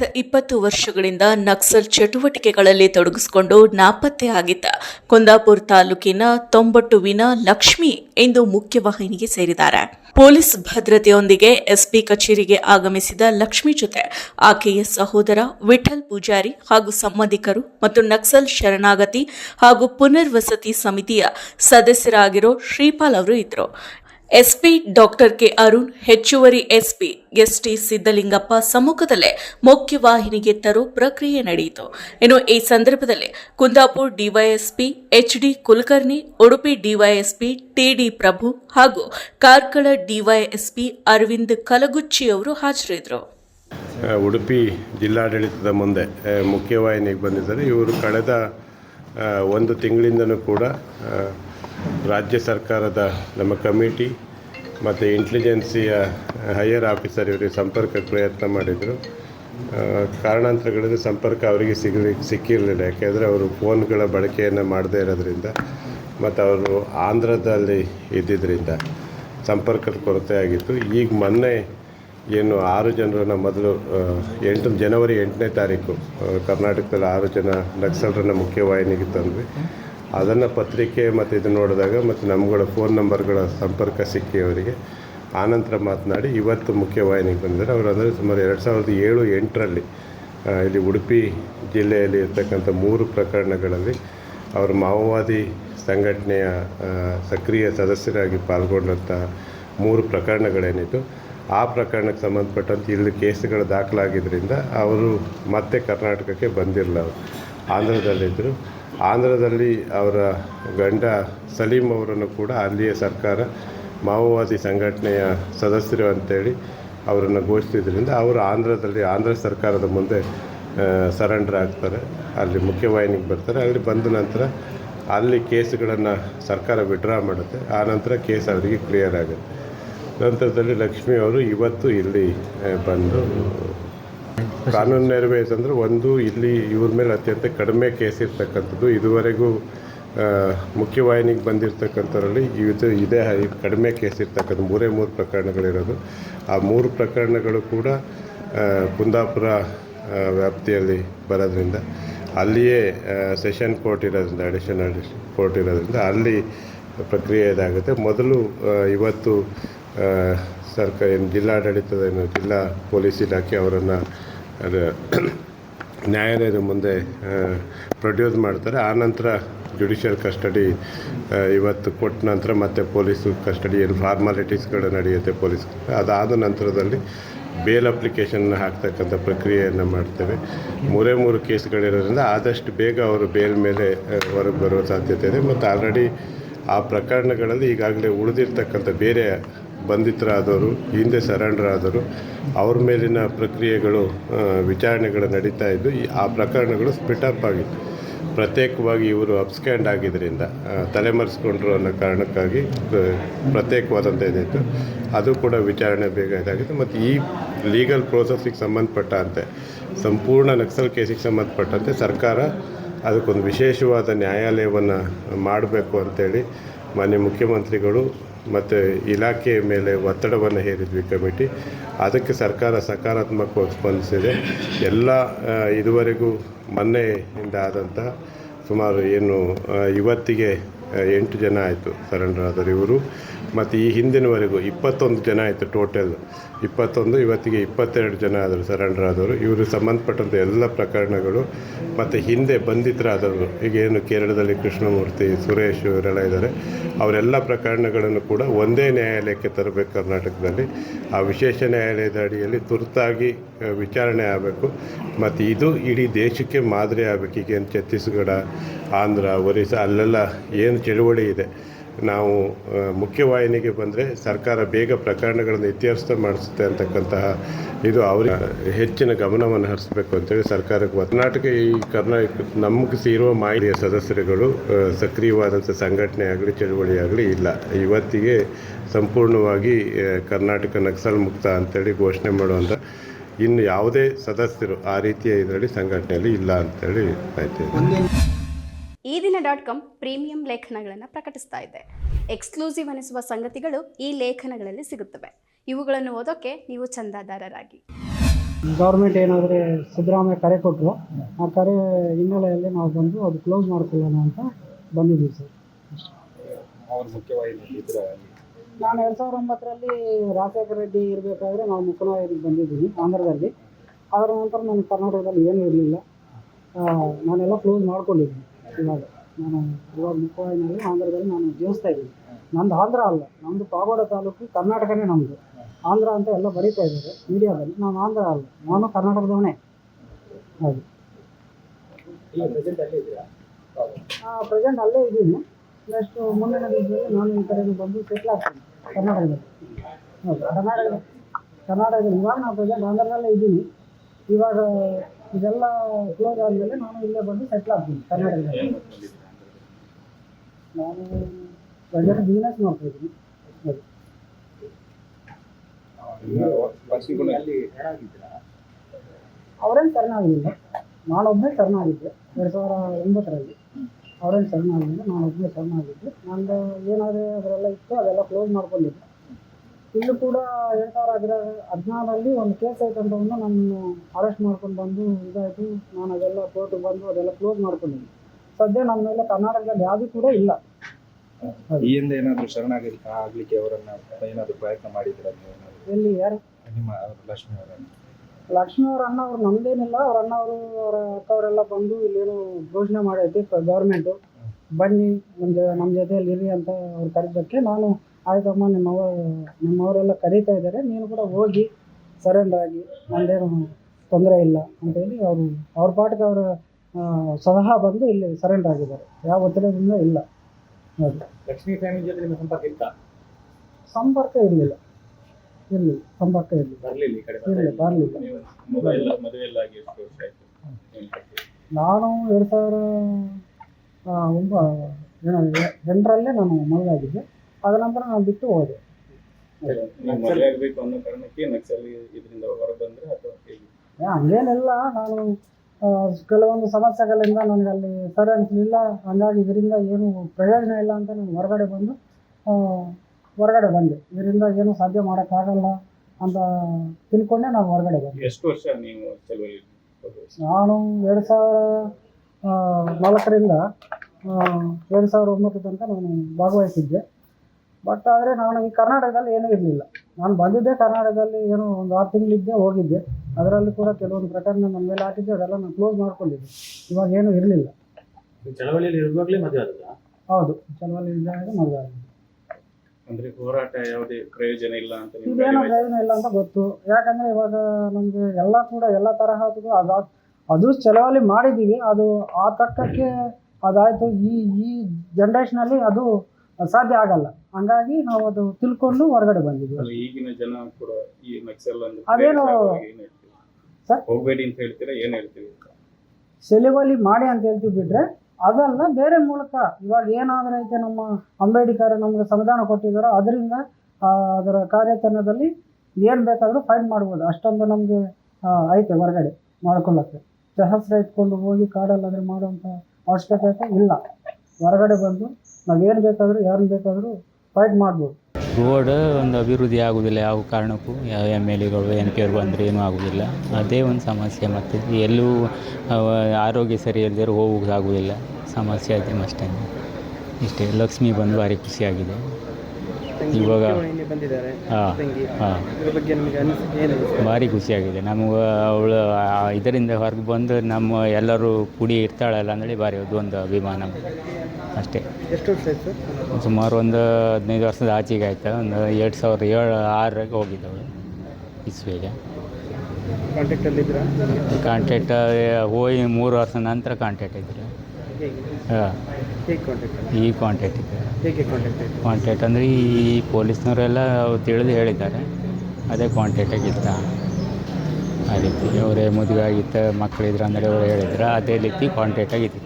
ಕಳೆದ ಇಪ್ಪತ್ತು ವರ್ಷಗಳಿಂದ ನಕ್ಸಲ್ ಚಟುವಟಿಕೆಗಳಲ್ಲಿ ತೊಡಗಿಸಿಕೊಂಡು ನಾಪತ್ತೆಯಾಗಿದ್ದ ಕುಂದಾಪುರ ತಾಲೂಕಿನ ತೊಂಬಟ್ಟುವಿನ ಲಕ್ಷ್ಮಿ ಇಂದು ಮುಖ್ಯವಾಹಿನಿಗೆ ಸೇರಿದ್ದಾರೆ. ಪೊಲೀಸ್ ಭದ್ರತೆಯೊಂದಿಗೆ ಎಸ್ಪಿ ಕಚೇರಿಗೆ ಆಗಮಿಸಿದ ಲಕ್ಷ್ಮಿ ಜೊತೆ ಆಕೆಯ ಸಹೋದರ ವಿಠಲ್ ಪೂಜಾರಿ ಹಾಗೂ ಸಂಬಂಧಿಕರು ಮತ್ತು ನಕ್ಸಲ್ ಶರಣಾಗತಿ ಹಾಗೂ ಪುನರ್ವಸತಿ ಸಮಿತಿಯ ಸದಸ್ಯರಾಗಿರೋ ಶ್ರೀಪಾಲ್ ಅವರು ಇದ್ರು. ಎಸ್ಪಿ ಡಾಕ್ಟರ್ ಕೆ ಅರುಣ್, ಹೆಚ್ಚುವರಿ ಎಸ್ಪಿ ಎಸ್ಟಿ ಸಿದ್ದಲಿಂಗಪ್ಪ ಸಮ್ಮುಖದಲ್ಲೇ ಮುಖ್ಯವಾಹಿನಿಗೆ ತರೋ ಪ್ರಕ್ರಿಯೆ ನಡೆಯಿತು. ಇನ್ನು ಈ ಸಂದರ್ಭದಲ್ಲಿ Kundapura D Y S P H D Kulkarni, Udupi D Y S P T D Prabhu ಹಾಗೂ Karkala D Y S P Arvind ಕಲಗುಚ್ಚಿ ಅವರು ಹಾಜರಿದ್ದರು ಉಡುಪಿ ಜಿಲ್ಲಾಡಳಿತದ ಮುಂದೆ ಮುಖ್ಯವಾಹಿನಿಗೆ ಬಂದಿದ್ದಾರೆ. ಇವರು ಕಳೆದ ಒಂದು ತಿಂಗಳಿಂದನೂ ಕೂಡ ರಾಜ್ಯ ಸರ್ಕಾರದ ನಮ್ಮ ಕಮಿಟಿ ಮತ್ತು ಇಂಟೆಲಿಜೆನ್ಸಿಯ ಹೈಯರ್ ಆಫೀಸರ್ ಇವರಿಗೆ ಸಂಪರ್ಕ ಪ್ರಯತ್ನ ಮಾಡಿದರು. ಕಾರಣಾಂತರಗಳಿಂದ ಸಂಪರ್ಕ ಅವರಿಗೆ ಸಿಗಲಿ, ಸಿಕ್ಕಿರಲಿಲ್ಲ. ಯಾಕೆಂದರೆ ಅವರು ಫೋನ್ಗಳ ಬಳಕೆಯನ್ನು ಮಾಡದೇ ಇರೋದ್ರಿಂದ ಮತ್ತು ಅವರು ಆಂಧ್ರದಲ್ಲಿ ಇದ್ದಿದ್ದರಿಂದ ಸಂಪರ್ಕದ ಕೊರತೆ ಆಗಿತ್ತು. ಈಗ ಮೊನ್ನೆ ಏನು ಆರು ಜನರನ್ನು ಮೊದಲು ಎಂಟು, ಜನವರಿ ಎಂಟನೇ ತಾರೀಕು ಕರ್ನಾಟಕದಲ್ಲಿ ಆರು ಜನ ನಕ್ಸಲರನ್ನು ಮುಖ್ಯವಾಹಿನಿಗೆ ತಂದ್ವಿ. ಅದನ್ನು ಪತ್ರಿಕೆ ಮತ್ತು ಇದು ನೋಡಿದಾಗ ಮತ್ತು ನಮ್ಮಗಳ ಫೋನ್ ನಂಬರ್ಗಳ ಸಂಪರ್ಕ ಸಿಕ್ಕಿ ಅವರಿಗೆ. ಆನಂತರ ಮಾತನಾಡಿ, ಇವತ್ತು ಮುಖ್ಯವಾಹಿನಿಗೆ ಬಂದಿದ್ದಾರೆ. ಅವರು ಅಂದರೆ ಸುಮಾರು ಎರಡು ಸಾವಿರದ ಏಳು ಎಂಟರಲ್ಲಿ ಇಲ್ಲಿ ಉಡುಪಿ ಜಿಲ್ಲೆಯಲ್ಲಿ ಇರ್ತಕ್ಕಂಥ ಮೂರು ಪ್ರಕರಣಗಳಲ್ಲಿ ಅವರು ಮಾವೋವಾದಿ ಸಂಘಟನೆಯ ಸಕ್ರಿಯ ಸದಸ್ಯರಾಗಿ ಪಾಲ್ಗೊಂಡಂಥ ಮೂರು ಪ್ರಕರಣಗಳೇನಿತ್ತು ಆ ಪ್ರಕರಣಕ್ಕೆ ಸಂಬಂಧಪಟ್ಟಂತೆ ಇಲ್ಲಿ ಕೇಸುಗಳು ದಾಖಲಾಗಿದ್ದರಿಂದ ಅವರು ಮತ್ತೆ ಕರ್ನಾಟಕಕ್ಕೆ ಬಂದಿರಲ್ಲ ಅವರು. ಆಂಧ್ರದಲ್ಲಿದ್ದರು. ಆಂಧ್ರದಲ್ಲಿ ಅವರ ಗಂಡ ಸಲೀಂ ಅವರನ್ನು ಕೂಡ ಅಲ್ಲಿಯ ಸರ್ಕಾರ ಮಾವೋವಾದಿ ಸಂಘಟನೆಯ ಸದಸ್ಯರು ಅಂತೇಳಿ ಅವರನ್ನು ಘೋಷಿಸಿದ್ರಿಂದ ಅವರು ಆಂಧ್ರದಲ್ಲಿ ಆಂಧ್ರ ಸರ್ಕಾರದ ಮುಂದೆ ಸರೆಂಡರ್ ಆಗ್ತಾರೆ. ಅಲ್ಲಿ ಮುಖ್ಯವಾಹಿನಿಗೆ ಬರ್ತಾರೆ. ಅಲ್ಲಿ ಬಂದ ನಂತರ ಅಲ್ಲಿ ಕೇಸುಗಳನ್ನು ಸರ್ಕಾರ ವಿಡ್ರಾ ಮಾಡುತ್ತೆ. ಆ ನಂತರ ಕೇಸ್ ಅವರಿಗೆ ಕ್ಲಿಯರ್ ಆಗುತ್ತೆ. ನಂತರದಲ್ಲಿ ಲಕ್ಷ್ಮಿ ಅವರು ಇವತ್ತು ಇಲ್ಲಿ ಬಂದು ಕಾನೂನು ನೆರವೇರಿಸಂದ್ರೆ ಒಂದು, ಇಲ್ಲಿ ಇವ್ರ ಮೇಲೆ ಅತ್ಯಂತ ಕಡಿಮೆ ಕೇಸ್ ಇರ್ತಕ್ಕಂಥದ್ದು. ಇದುವರೆಗೂ ಮುಖ್ಯವಾಹಿನಿಗೆ ಬಂದಿರತಕ್ಕಂಥದ್ರಲ್ಲಿ ಇದು ಇದೇ ಕಡಿಮೆ ಕೇಸ್ ಇರ್ತಕ್ಕಂಥ ಮೂರೇ ಮೂರು ಪ್ರಕರಣಗಳಿರೋದು ಆ ಮೂರು ಪ್ರಕರಣಗಳು ಕೂಡ ಕುಂದಾಪುರ ವ್ಯಾಪ್ತಿಯಲ್ಲಿ ಬರೋದ್ರಿಂದ, ಅಲ್ಲಿಯೇ ಸೆಷನ್ ಕೋರ್ಟ್ ಇರೋದ್ರಿಂದ, ಅಡಿಷನಲ್ ಕೋರ್ಟ್ ಇರೋದ್ರಿಂದ, ಅಲ್ಲಿ ಪ್ರಕ್ರಿಯೆ ಇದಾಗುತ್ತೆ. ಮೊದಲು ಇವತ್ತು ಸರ್ಕಾರ ಏನು ಜಿಲ್ಲಾಡಳಿತದ ಏನು ಜಿಲ್ಲಾ ಪೊಲೀಸ್ ಇಲಾಖೆ ಅವರನ್ನು ಅದು ನ್ಯಾಯಾಲಯದ ಮುಂದೆ ಪ್ರೊಡ್ಯೂಸ್ ಮಾಡ್ತಾರೆ. ಆನಂತರ ಜುಡಿಷಿಯಲ್ ಕಸ್ಟಡಿ ಇವತ್ತು ಕೊಟ್ಟ ನಂತರ ಮತ್ತೆ ಪೊಲೀಸು ಕಸ್ಟಡಿ ಏನು ಫಾರ್ಮಾಲಿಟೀಸ್ಗಳು ನಡೆಯುತ್ತೆ ಪೊಲೀಸ್. ಅದಾದ ನಂತರದಲ್ಲಿ ಬೇಲ್ ಅಪ್ಲಿಕೇಶನ್ ಹಾಕ್ತಕ್ಕಂಥ ಪ್ರಕ್ರಿಯೆಯನ್ನು ಮಾಡ್ತೇವೆ. ಮೂರೇ ಮೂರು ಕೇಸ್ಗಳಿರೋದ್ರಿಂದ ಆದಷ್ಟು ಬೇಗ ಅವರು ಬೇಲ್ ಮೇಲೆ ಹೊರಗೆ ಬರುವ ಸಾಧ್ಯತೆ ಇದೆ. ಮತ್ತು ಆಲ್ರೆಡಿ ಆ ಪ್ರಕರಣಗಳಲ್ಲಿ ಈಗಾಗಲೇ ಉಳಿದಿರ್ತಕ್ಕಂಥ ಬೇರೆ ಬಂಧಿತರಾದವರು, ಹಿಂದೆ ಸರೆಂಡರ್ ಆದರು ಅವ್ರ ಮೇಲಿನ ಪ್ರಕ್ರಿಯೆಗಳು ವಿಚಾರಣೆಗಳು ನಡೀತಾ ಇದ್ದು ಆ ಪ್ರಕರಣಗಳು ಸ್ಪಿಟಪ್ ಆಗಿತ್ತು. ಪ್ರತ್ಯೇಕವಾಗಿ ಇವರು ಅಪ್ಸ್ಕ್ಯಾಂಡ್ ಆಗಿದ್ದರಿಂದ ತಲೆಮರೆಸ್ಕೊಂಡ್ರು ಅನ್ನೋ ಕಾರಣಕ್ಕಾಗಿ ಪ್ರತ್ಯೇಕವಾದಂಥ ಇದಿತ್ತು ಅದು ಕೂಡ ವಿಚಾರಣೆ ಬೇಗ ಇದಾಗಿತ್ತು. ಮತ್ತು ಈ ಲೀಗಲ್ ಪ್ರೋಸೆಸ್ಸಿಗೆ ಸಂಬಂಧಪಟ್ಟಂತೆ, ಸಂಪೂರ್ಣ ನಕ್ಸಲ್ ಕೇಸಿಗೆ ಸಂಬಂಧಪಟ್ಟಂತೆ ಸರ್ಕಾರ ಅದಕ್ಕೊಂದು ವಿಶೇಷವಾದ ನ್ಯಾಯಾಲಯವನ್ನು ಮಾಡಬೇಕು ಅಂತೇಳಿ ಮಾನ್ಯ ಮುಖ್ಯಮಂತ್ರಿಗಳು ಮತ್ತು ಇಲಾಖೆಯ ಮೇಲೆ ಒತ್ತಡವನ್ನು ಹೇರಿದ್ವಿ ಕಮಿಟಿ. ಅದಕ್ಕೆ ಸರ್ಕಾರ ಸಕಾರಾತ್ಮಕವಾಗಿ ಸ್ಪಂದಿಸಿದೆ. ಎಲ್ಲ ಇದುವರೆಗೂ ಮೊನ್ನೆಯಿಂದ ಆದಂಥ ಸುಮಾರು ಏನು ಇವತ್ತಿಗೆ ಎಂಟು ಜನ ಆಯಿತು ಸರೆಂಡರ್ ಆದರು ಇವರು. ಮತ್ತು ಈ ಹಿಂದಿನವರೆಗೂ ಇಪ್ಪತ್ತೊಂದು ಜನ ಆಯಿತು ಟೋಟಲ್. ಇಪ್ಪತ್ತೊಂದು, ಇವತ್ತಿಗೆ ಇಪ್ಪತ್ತೆರಡು ಜನ ಆದರು ಸರೆಂಡರ್ ಆದವರು ಇವರು ಸಂಬಂಧಪಟ್ಟಂಥ ಎಲ್ಲ ಪ್ರಕರಣಗಳು ಮತ್ತು ಹಿಂದೆ ಬಂಧಿತರಾದವರು. ಈಗ ಏನು ಕೇರಳದಲ್ಲಿ ಕೃಷ್ಣಮೂರ್ತಿ, ಸುರೇಶ್ ಇವರೆಲ್ಲ ಇದ್ದಾರೆ. ಅವರೆಲ್ಲ ಪ್ರಕರಣಗಳನ್ನು ಕೂಡ ಒಂದೇ ನ್ಯಾಯಾಲಯಕ್ಕೆ ತರಬೇಕು ಕರ್ನಾಟಕದಲ್ಲಿ. ಆ ವಿಶೇಷ ನ್ಯಾಯಾಲಯದ ಅಡಿಯಲ್ಲಿ ತುರ್ತಾಗಿ ವಿಚಾರಣೆ ಆಗಬೇಕು. ಮತ್ತು ಇದು ಇಡೀ ದೇಶಕ್ಕೆ ಮಾದರಿ ಆಗಬೇಕು. ಈಗೇನು ಛತ್ತೀಸ್ಗಢ, ಆಂಧ್ರ, ಒರಿಸ್ಸಾ ಅಲ್ಲೆಲ್ಲ ಏನು ಚಳುವಳಿ ಇದೆ. ನಾವು ಮುಖ್ಯವಾಹಿನಿಗೆ ಬಂದರೆ ಸರ್ಕಾರ ಬೇಗ ಪ್ರಕರಣಗಳನ್ನು ಇತ್ಯರ್ಥ ಮಾಡಿಸುತ್ತೆ ಅಂತಕ್ಕಂತಹ ಇದು ಅವ್ರಿಗೆ ಹೆಚ್ಚಿನ ಗಮನವನ್ನು ಹರಿಸಬೇಕು ಅಂತೇಳಿ ಸರ್ಕಾರಕ್ಕೆ ಕರ್ನಾಟಕ ಈ ಕರ್ನಾಟಕ ನಮಗೆ ಸೇರುವ ಮಾಹಿತಿಯ ಸದಸ್ಯರುಗಳು ಸಕ್ರಿಯವಾದಂಥ ಸಂಘಟನೆ ಆಗಲಿ, ಚಳುವಳಿ ಆಗಲಿ ಇಲ್ಲ. ಇವತ್ತಿಗೆ ಸಂಪೂರ್ಣವಾಗಿ ಕರ್ನಾಟಕ ನಕ್ಸಲ್ ಮುಕ್ತ ಅಂತೇಳಿ ಘೋಷಣೆ ಮಾಡುವಂಥ ಇನ್ನು ಯಾವುದೇ ಸದಸ್ಯರು ಆ ರೀತಿಯ ಇದರಲ್ಲಿ ಸಂಘಟನೆಯಲ್ಲಿ ಇಲ್ಲ ಅಂತೇಳಿ ಆಯ್ತು ಈ ದಿನ ಡಾಟ್ ಕಾಮ್ ಪ್ರೀಮಿಯಂ ಲೇಖನಗಳನ್ನು ಪ್ರಕಟಿಸ್ತಾ ಇದೆ. ಎಕ್ಸ್ಕ್ಲೂಸಿವ್ ಅನಿಸುವ ಸಂಗತಿಗಳು ಈ ಲೇಖನಗಳಲ್ಲಿ ಸಿಗುತ್ತವೆ. ಇವುಗಳನ್ನು ಓದೋಕ್ಕೆ ನೀವು ಚಂದಾದಾರರಾಗಿ. ಗೌರ್ಮೆಂಟ್ ಏನಾದರೆ ಸಿದ್ದರಾಮಯ್ಯ ಕರೆ ಕೊಟ್ಟರು ಆ ಕರೆ ಹಿನ್ನೆಲೆಯಲ್ಲಿ ನಾವು ಬಂದು ಅದು ಕ್ಲೋಸ್ ಮಾಡ್ಕೊಳ್ಳೋಣ ಅಂತ ಬಂದಿದ್ದೀವಿ ಸರ್. ಅವ್ರ ಮುಖ್ಯವಾಗಿ ಇದ್ರ ನಾನು ಎರಡು ಸಾವಿರದ ಒಂಬತ್ತರಲ್ಲಿ ರಾಜಶೇಖರ ರೆಡ್ಡಿ ಇರಬೇಕಾದ್ರೆ ನಾವು ಮುಖ್ಯವಾಗಿ ಬಂದಿದ್ದೀನಿ ಆಂಧ್ರದಲ್ಲಿ. ಅದರ ನಂತರ ನಾನು ಕರ್ನಾಟಕದಲ್ಲಿ ಏನೂ ಇರಲಿಲ್ಲ. ನಾನೆಲ್ಲ ಕ್ಲೋಸ್ ಮಾಡ್ಕೊಂಡಿದ್ದೀನಿ. ಇವಾಗ ನಾನು ಇವಾಗ ಮುಖ್ಯವಾಹಿನಲ್ಲಿ ಆಂಧ್ರದಲ್ಲಿ ನಾನು ಜೀವಿಸ್ತಾ ಇದ್ದೀನಿ. ನಂದು ಆಂಧ್ರ ಅಲ್ಲ ನಮ್ಮದು ಪಾಗೋಡ ತಾಲೂಕು ಕರ್ನಾಟಕನೇ ನಮ್ಮದು ಆಂಧ್ರ ಅಂತ ಎಲ್ಲ ಬರೀತಾ ಇದ್ದಾರೆ ಮೀಡಿಯಾದಲ್ಲಿ. ನಾನು ಆಂಧ್ರ ಅಲ್ಲ ನಾನು ಕರ್ನಾಟಕದವನೇ. ಹೌದು. ಪ್ರೆಸೆಂಟ್ ಅಲ್ಲೇ ಇದ್ದೀನಿ. ನೆಕ್ಸ್ಟ್ ಮುಂದಿನ ದಿವಸದಲ್ಲಿ ನಾನು ಈ ಕಡೆಗೆ ಬಂದು ಸೆಟ್ಲ್ ಆಗ್ತೀನಿ ಕರ್ನಾಟಕದಲ್ಲಿ. ಹೌದು ಕರ್ನಾಟಕದ ಕರ್ನಾಟಕದಲ್ಲಿ ಇವಾಗ ನಾನು ಪ್ರೆಸೆಂಟ್ ಆಂಧ್ರದಲ್ಲೇ ಇದ್ದೀನಿ. ಇವಾಗ ಇದೆಲ್ಲ ಕ್ಲೋಸ್ ಆದಮೇಲೆ ನಾನು ಇಲ್ಲೇ ಬಂದು ಸೆಟ್ಲ್ ಆಗ್ತೀನಿ ಕರ್ನಾಟಕದಲ್ಲಿ. ನಾನು ಪ್ರೆಸೆಂಟ್ ಬಿಸ್ನೆಸ್ ಮಾಡ್ತಾ ಇದ್ದೀನಿ ಒಬ್ಬನೇ ಟರ್ನ್ ಆಗಿದ್ದೆ ಶರಣಾಗಲಿಲ್ಲ ನಾನೊಬ್ಬನೇ ಶರಣಾಗಿದ್ದೆ ಎರಡು ಸಾವಿರ ಒಂಬತ್ತರಲ್ಲಿ. ಅವರೇನು ಶರಣಾಗಲಿಲ್ಲ ನಾನೊಬ್ಬನೇ ಶರಣಾಗಿದ್ದೆ. ನಂದು ಏನಾದರೂ ಅದರೆಲ್ಲ ಇತ್ತು ಅದೆಲ್ಲ ಕ್ಲೋಸ್ ಮಾಡ್ಕೊಂಡಿದ್ದೆ. ಇಲ್ಲೂ ಕೂಡ ಎರಡು ಸಾವಿರ ಹದಿನ ಹದಿನಾರರಲ್ಲಿ ಒಂದು ಕೇಸ್ ಆಯ್ತು ಅಂತ ಒಂದು ನಾನು ಅರೆಸ್ಟ್ ಮಾಡ್ಕೊಂಡು ಬಂದು ಇದಾಯಿತು. ನಾನು ಅದೆಲ್ಲ ಕೋರ್ಟಿಗೆ ಬಂದು ಅದೆಲ್ಲ ಕ್ಲೋಸ್ ಮಾಡ್ಕೊಂಡಿದ್ದೆ ಸದ್ಯ ನಮ್ಮ ಮೇಲೆ ಕರ್ನಾಟಕದಲ್ಲಿ ಯಾವುದೂ ಕೂಡ ಇಲ್ಲ. ಈ ಹಿಂದೆ ಏನಾದರೂ ಶರಣಾಗಲಿ ಆಗ್ಲಿಕ್ಕೆ ಅವರನ್ನ ಏನಾದರೂ ಪ್ರಯತ್ನ ಮಾಡಿದ್ರ ಎಲ್ಲಿ ಯಾರು? ನಿಮ್ಮ ಅವ್ರು ಲಕ್ಷ್ಮಿ ಅವರನ್ನ. ಲಕ್ಷ್ಮಿ ಅವ್ರ ಅಣ್ಣ ಅವ್ರು ನಮ್ದೇನಿಲ್ಲ. ಅವ್ರ ಅಣ್ಣ ಅವರು ಅವರ ಅಕ್ಕವರೆಲ್ಲ ಬಂದು ಇಲ್ಲೇನು ಘೋಷಣೆ ಮಾಡೈತಿ ಗೌರ್ಮೆಂಟು. ಬನ್ನಿ ನಮ್ಮ ನಮ್ಮ ಜೊತೆಯಲ್ಲಿ ಇರಿ ಅಂತ ಅವ್ರು ಕರೆದಕ್ಕೆ ನಾನು ಆಯ್ತಮ್ಮ ನಿಮ್ಮವ ನಿಮ್ಮವರೆಲ್ಲ ಕರೀತಾ ಇದ್ದಾರೆ. ನೀನು ಕೂಡ ಹೋಗಿ ಸರೆಂಡರ್ ಆಗಿ ನಂದೇನು ತೊಂದರೆ ಇಲ್ಲ ಅಂತೇಳಿ ಅವರು ಅವ್ರ ಪಾಠಕ್ಕೆ ಅವರ ಸಲಹಾ ಬಂದು ಇಲ್ಲಿ ಸರೆಂಡರ್ ಆಗಿದ್ದಾರೆ. ಯಾವ ಒತ್ತಡದಿಂದ ಇಲ್ಲ. ಲಕ್ಷ್ಮೀ ಫ್ಯಾಮಿಲಿ ಜೊತೆ ನಿಮ್ಮ ಸಂಪರ್ಕ ಇತ್ತ? ಸಂಪರ್ಕ ಇರಲಿಲ್ಲ. ಇರಲಿ ಸಂಪರ್ಕ ಇರಲಿಲ್ಲ. ಬರಲಿಲ್ಲ ಈ ಕಡೆ ಇರಲಿಲ್ಲ ಬರಲಿಲ್ಲ. ನಾನು ಎರಡು ಸಾವಿರ ಒಂಬ ಎಂಟರಲ್ಲೇ ನಾನು ಮದುವೆ ಆಗಿದ್ದೆ. ಅದ ನಂತರ ನಾನು ಬಿಟ್ಟು ಹೋದೆ ನೀವು ಅನ್ನೋ ಕಾರಣಕ್ಕೆ ನಕ್ಸಲಿ ಇದರಿಂದ ಅಥವಾ ಹಂಗೇನಿಲ್ಲ. ನಾನು ಕೆಲವೊಂದು ಸಮಸ್ಯೆಗಳಿಂದ ನನಗೆ ಅಲ್ಲಿ ಸರಿ ಅನ್ಸಲಿಲ್ಲ ಹಂಗಾಗಿ ಇದರಿಂದ ಏನು ಪ್ರಯೋಜನ ಇಲ್ಲ ಅಂತ ನಾನು ಹೊರಗಡೆ ಬಂದು ಆ, ಹೊರಗಡೆ ಬಂದೆ. ಇದರಿಂದ ಏನು ಸಾಧ್ಯ ಮಾಡೋಕ್ಕಾಗಲ್ಲ ಅಂತ ತಿಳ್ಕೊಂಡೆ ನಾನು ಹೊರಗಡೆ ಬಂದೆ. ಎಷ್ಟು ವರ್ಷ ನೀವು ನಾನು ಎರಡು ಸಾವಿರ ಆ, ನಾಲ್ಕರಿಂದ ಎರಡು ಸಾವಿರದ ಒಂಬತ್ತು ತನಕ ನಾನು ಭಾಗವಹಿಸಿದ್ದೆ. ಬಟ್ ಆದರೆ ನಾನು ಈ ಕರ್ನಾಟಕದಲ್ಲಿ ಏನೂ ಇರಲಿಲ್ಲ. ನಾನು ಬಂದಿದ್ದೆ ಕರ್ನಾಟಕದಲ್ಲಿ ಏನೋ ಒಂದು ಆರು ತಿಂಗಳಿದ್ದೆ ಹೋಗಿದ್ದೆ. ಅದರಲ್ಲಿ ಕೂಡ ಕೆಲವೊಂದು ಪ್ರಕರಣ ನನ್ನ ಮೇಲೆ ಹಾಕಿದ್ದೆ ಅದೆಲ್ಲ ನಾನು ಕ್ಲೋಸ್ ಮಾಡ್ಕೊಂಡಿದ್ದೆ. ಇವಾಗ ಏನೂ ಇರಲಿಲ್ಲ. ಚಳವಳಿಯಲ್ಲಿ ಇರುವಾಗಲೇ ಮದುವೆ ಆದದ ಹೌದು ಚಳವಳಿ ಇದ್ದಾಗ ಮದುವೆ ಆಗಿದೆ ಅಂದ್ರೆ ಹೋರಾಟ ಯಾವುದೇ ಪ್ರಯೋಜನ ಇಲ್ಲ ಅಂತ ಇದೇನೋ ಪ್ರಯೋಜನ ಇಲ್ಲ ಅಂತ ಗೊತ್ತು. ಯಾಕಂದ್ರೆ ಇವಾಗ ನಮಗೆ ಎಲ್ಲ ಕೂಡ ಎಲ್ಲ ತರಹದ್ದು ಅದು ಅದು ಚಳವಳಿ ಮಾಡಿದ್ದೀವಿ. ಅದು ಆ ತಕ್ಕಕ್ಕೆ ಅದಾಯಿತು. ಈ ಈ ಜನ್ರೇಷನಲ್ಲಿ ಅದು ಸಾಧ್ಯ ಆಗಲ್ಲ. ಹಂಗಾಗಿ ನಾವು ಅದು ತಿಳ್ಕೊಂಡು ಹೊರಗಡೆ ಬಂದಿದ್ವಿ. ಈಗಿನ ಜನ ಕೂಡ ಈ ನಕ್ಸಲ್ ಅದೇನು ಸರ್? ಹೋಗ್ಬೇಡಿ ಅಂತ ಹೇಳ್ತೀರಾ? ಏನು ಹೇಳ್ತೀವಿ ಸೆಲೆವಲಿ ಮಾಡಿ ಅಂತ ಹೇಳ್ತೀವಿ ಬಿಟ್ರೆ ಅದಲ್ಲ ಬೇರೆ ಮೂಲಕ ಇವಾಗ ಏನಾದರೂ ಐತೆ ನಮ್ಮ ಅಂಬೇಡ್ಕರ್ ನಮಗೆ ಸಂವಿಧಾನ ಕೊಟ್ಟಿದ್ದಾರೋ ಅದರಿಂದ ಅದರ ಕಾರ್ಯಾಚರಣೆಯಲ್ಲಿ ಏನು ಬೇಕಾದರೂ ಫೈಟ್ ಮಾಡ್ಬೋದು. ಅಷ್ಟೊಂದು ನಮಗೆ ಐತೆ ಹೊರಗಡೆ ಮಾಡ್ಕೊಳ್ಳೋಕ್ಕೆ ಸಹಸ್ರ ಇಟ್ಕೊಂಡು ಹೋಗಿ ಕಾಡಲ್ಲಾದರೆ ಮಾಡುವಂಥ ಅವಶ್ಯಕತೆ ಇಲ್ಲ. ಹೊರಗಡೆ ಬಂದು ನಾವೇನು ಬೇಕಾದರೂ ಯಾರನ್ನ ಬೇಕಾದರೂ ಫೈಟ್ ಮಾಡ್ಬೋದು. ರೋಡ್ ಒಂದು ಅಭಿವೃದ್ಧಿ ಆಗೋದಿಲ್ಲ ಯಾವ ಕಾರಣಕ್ಕೂ. ಯಾವ ಎಂ ಎಲ್ ಎಗಳು ಎಂ ಪಿ ಅವ್ರು ಬಂದರೆ ಏನೂ ಆಗೋದಿಲ್ಲ ಅದೇ ಒಂದು ಸಮಸ್ಯೆ ಮತ್ತು ಎಲ್ಲೂ ಆರೋಗ್ಯ ಸರಿ ಇಲ್ಲದೆ ಹೋಗೋಕ್ಕಾಗೋದಿಲ್ಲ ಸಮಸ್ಯೆ ಅದೇ ಅಷ್ಟೇ. ಇಷ್ಟೇ. ಲಕ್ಷ್ಮಿ ಬಂದು ಭಾರಿ ಖುಷಿಯಾಗಿದೆ. ಇವಾಗ ಬಂದಿದ್ದಾರೆ. ಭಾರಿ ಖುಷಿಯಾಗಿದೆ ನಮಗೆ ಅವಳು ಇದರಿಂದ ಹೊರಗೆ ಬಂದು ನಮ್ಮ ಎಲ್ಲರೂ ಕೂಡಿ ಇರ್ತಾಳಲ್ಲ ಅಂದೇಳಿ ಭಾರಿ ಒಂದು ಅಭಿಮಾನ. ಅಷ್ಟೇ. ಎಷ್ಟು ವರ್ಷ ಆಯ್ತು ಸುಮಾರು ಒಂದು ಹದಿನೈದು ವರ್ಷದ ಆಚೆಗೆ ಆಯ್ತು. ಒಂದು ಎರಡು ಸಾವಿರದ ಏಳು ಆರಕ್ಕೆ ಹೋಗಿದ್ದವಳು ಇಸ್ವಿಗೆ. ಕಾಂಟ್ಯಾಕ್ಟಲ್ಲಿ ಇದ್ದೀರಾ? ಕಾಂಟ್ಯಾಕ್ಟ್ ಹೋಗಿ ಮೂರು ವರ್ಷ ನಂತರ ಕಾಂಟ್ಯಾಕ್ಟ್ ಇದ್ರು ಹಾಂ. ಈ ಕಾಂಟ್ಯಾಕ್ಟ್ ಇದೆ ಹೇಗೆ ಕಾಂಟ್ಯಾಕ್ಟ್ ಆಯಿತು? ಕಾಂಟ್ಯಾಕ್ಟ್ ಅಂದರೆ ಈ ಪೊಲೀಸ್ನವರೆಲ್ಲ ತಿಳಿದು ಹೇಳಿದ್ದಾರೆ. ಅದೇ ಕಾಂಟ್ಯಾಕ್ಟಾಗಿತ್ತ ಆ ರೀತಿ ಅವರೇ ಮದುವೆ ಆಗಿತ್ತು ಮಕ್ಕಳಿದ್ರು ಅಂದರೆ ಅವ್ರು ಹೇಳಿದ್ರು. ಅದೇ ರೀತಿ ಕಾಂಟ್ಯಾಕ್ಟ್ ಆಗಿತ್ತು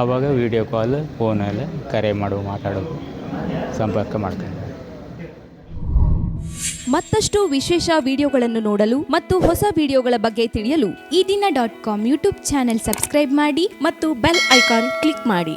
ಆವಾಗ ವೀಡಿಯೋ ಕಾಲ್ ಫೋನಲ್ಲಿ ಕರೆ ಮಾಡು ಮಾತಾಡೋದು ಸಂಪರ್ಕ ಮಾಡ್ತಾರೆ. ಮತ್ತಷ್ಟು ವಿಶೇಷ ವಿಡಿಯೋಗಳನ್ನು ನೋಡಲು ಮತ್ತು ಹೊಸ ವಿಡಿಯೋಗಳ ಬಗ್ಗೆ ತಿಳಿಯಲು ಈ ದಿನ dot com YouTube channel subscribe ಮಾಡಿ ಮತ್ತು ಬೆಲ್ ಐಕಾನ್ ಕ್ಲಿಕ್ ಮಾಡಿ.